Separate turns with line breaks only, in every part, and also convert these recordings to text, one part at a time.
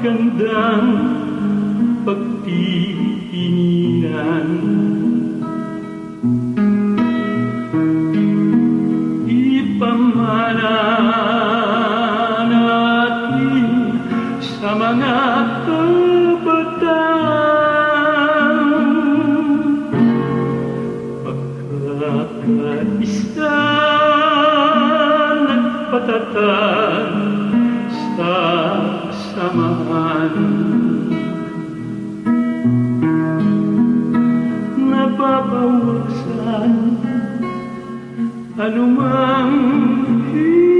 Magandang pagtitinginan sa mga kabataan Pagkakaisa nagpatatag sa samahan. Nababawasan anumang hidwaan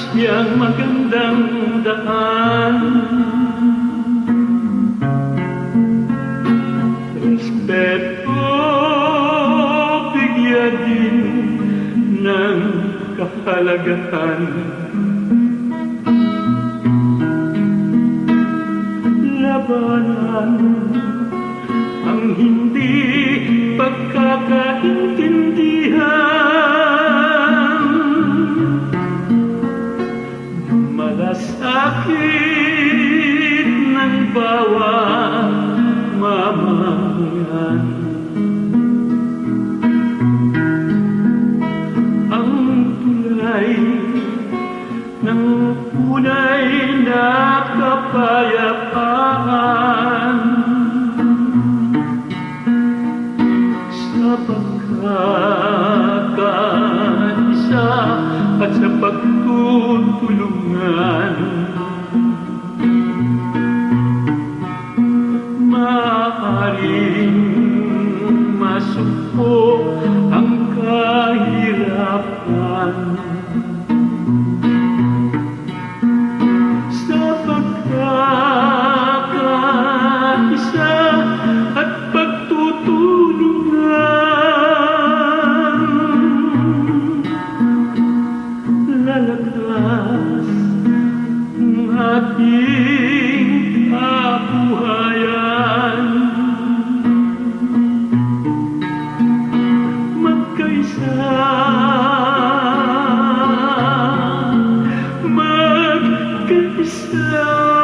siyang magandang daan. Respeto bigyan din ng kahalagahan. Labanan ang hindi pagkakaintindihan pagkakaisa at sa pagtutulungan could be.